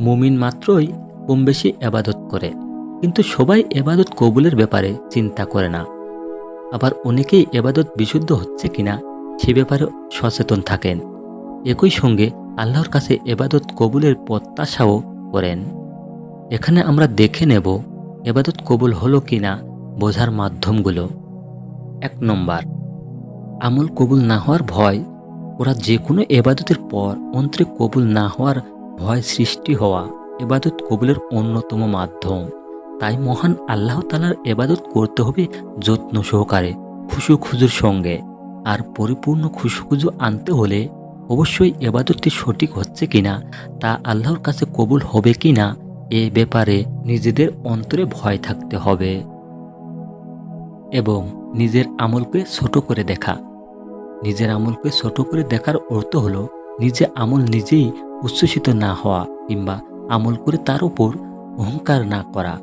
মুমিন মাত্রই কম বেশি এবাদত করে। কিন্তু সবাই এবাদত কবুলের ব্যাপারে চিন্তা করে না। আবার অনেকেই এবাদত বিশুদ্ধ হচ্ছে কিনা সে ব্যাপারে সচেতন থাকেন। একই সঙ্গে আল্লাহর কাছে এবাদত কবুলের প্রত্যাশাও করেন। এখানে আমরা দেখে নেব এবাদত কবুল হলো কিনা বোঝার মাধ্যমগুলো। এক নম্বর, আমল কবুল না হওয়ার ভয়, ওরা যে কোনো এবাদতের পর অন্তরে কবুল না হওয়ার ভয় সৃষ্টি হওয়া এবাদত কবুলের অন্যতম মাধ্যম। তাই মহান আল্লাহ তালার এবাদত করতে হবে যত্ন সহকারে খুশু খুজুর সঙ্গে। আর পরিপূর্ণ খুশুখুজু আনতে হলে অবশ্যই এবাদতটি সঠিক হচ্ছে কিনা, তা আল্লাহর কাছে কবুল হবে কিনা, এ ব্যাপারে নিজেদের অন্তরে ভয় থাকতে হবে। এবং নিজের আমলকে ছোট করে দেখা। নিজের আমলকে ছোট করে দেখার অর্থ হলো, নিজে আমল নিজেই উচ্ছ্বসিত না হওয়া কিংবা আমল করে তার উপর অহংকার না করা।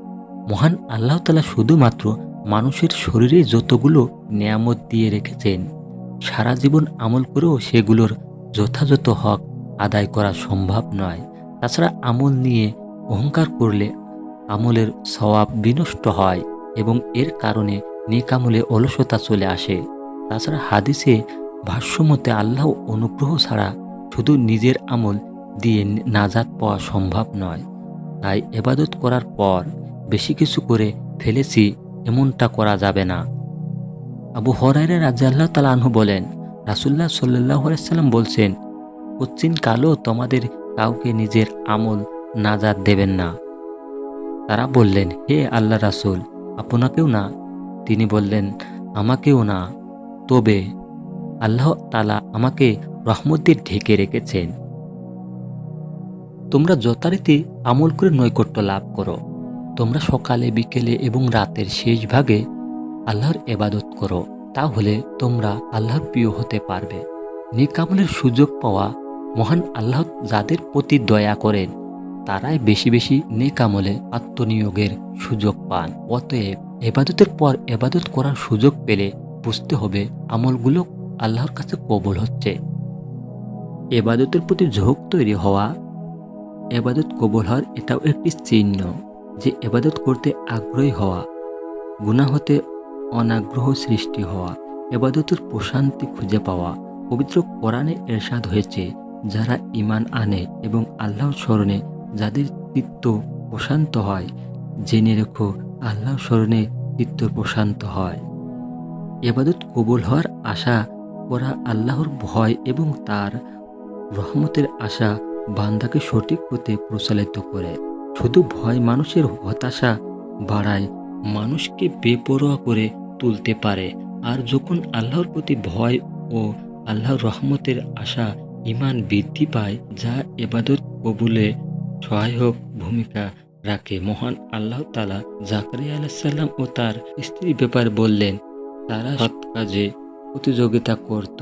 মহান আল্লাহ তালা শুধুমাত্র মানুষের শরীরে যতগুলো নিয়ামত দিয়ে রেখেছেন, সারা জীবন আমল করেও সেগুলোর যথাযথ হক আদায় করা সম্ভব নয়। তাছাড়া আমল নিয়ে অহংকার করলে আমলের স্বভাব বিনষ্ট হয় এবং এর কারণে নেকামলে অলসতা চলে আসে। তাছাড়া হাদিসে ভাষ্যমতে আল্লাহ অনুগ্রহ ছাড়া শুধু নিজের আমল দিয়ে নাজাত পাওয়া সম্ভব নয়। তাই এবাদত করার পর বেশি কিছু করে ফেলেছি, এমনটা করা যাবে না। আবু হরাইরা রাজা আল্লাহ তালা আনহু বলেন রাসুল্লাহ সাল্লাহ সাল্লাম বলছেন, কচ্ছিন কালো তোমাদের কাউকে নিজের আমল নাজাত দেবেন না। তারা বললেন, হে আল্লাহ রাসুল, আপনাকেও না? তিনি বললেন, আমাকেও না। তবে আল্লাহ তালা আমাকে রহমত ঢেকে রেখেছেন। তোমরা যথারীতি আমল করে নৈকট্য লাভ করো। তোমরা সকালে, বিকেলে এবং রাতের শেষ ভাগে আল্লাহর এবাদত করো, তাহলে তোমরা আল্লাহর প্রিয় হতে পারবে। নিকামলের সুযোগ পাওয়া মহান আল্লাহ যাদের প্রতি দয়া করেন, তারাই বেশি বেশি নেকামলে আত্মনিয়োগের সুযোগ পান। অতএব এবাদতের পর এবাদত করার সুযোগ পেলে বুঝতে হবে আমলগুলো আল্লাহর কাছে কবল হচ্ছে। এবাদতের প্রতি ঝোঁক তৈরি হওয়া এবাদত কবল হওয়ার এটাও একটি চিহ্ন যে এবাদত করতে আগ্রহী হওয়া গুণা হতে অনাগ্রহ সৃষ্টি হওয়া, এবাদতের প্রশান্তি খুঁজে পাওয়া, পবিত্র কোরআনে এরশাদ হয়েছে যারা ইমান আনে এবং আল্লাহর স্মরণে যাদের চিত্ত প্রশান্ত হয়, জেনে রেখো আল্লাহ স্মরণে চিত্ত প্রশান্ত হয়। এবাদত কবুল হওয়ার আশা করা আল্লাহর ভয় এবং তার রহমতের আশা বান্দাকে সঠিক পথে প্রচালিত করে। শুধু ভয় মানুষের হতাশা বাড়ায় মানুষকে বেপরোয়া করে তুলতে পারে। আর যখন আল্লাহর প্রতি ভয় ও আল্লাহর রহমতের আশা ইমান বৃদ্ধি পায়, যা এবাদত কবুলে সহায়ক ভূমিকা রাখে, মহান আল্লাহ তালা জাকারিয়া আলাহিসাল্লাম ও তার স্ত্রীর ব্যাপারে বললেন, তারা সৎ কাজে প্রতিযোগিতা করত।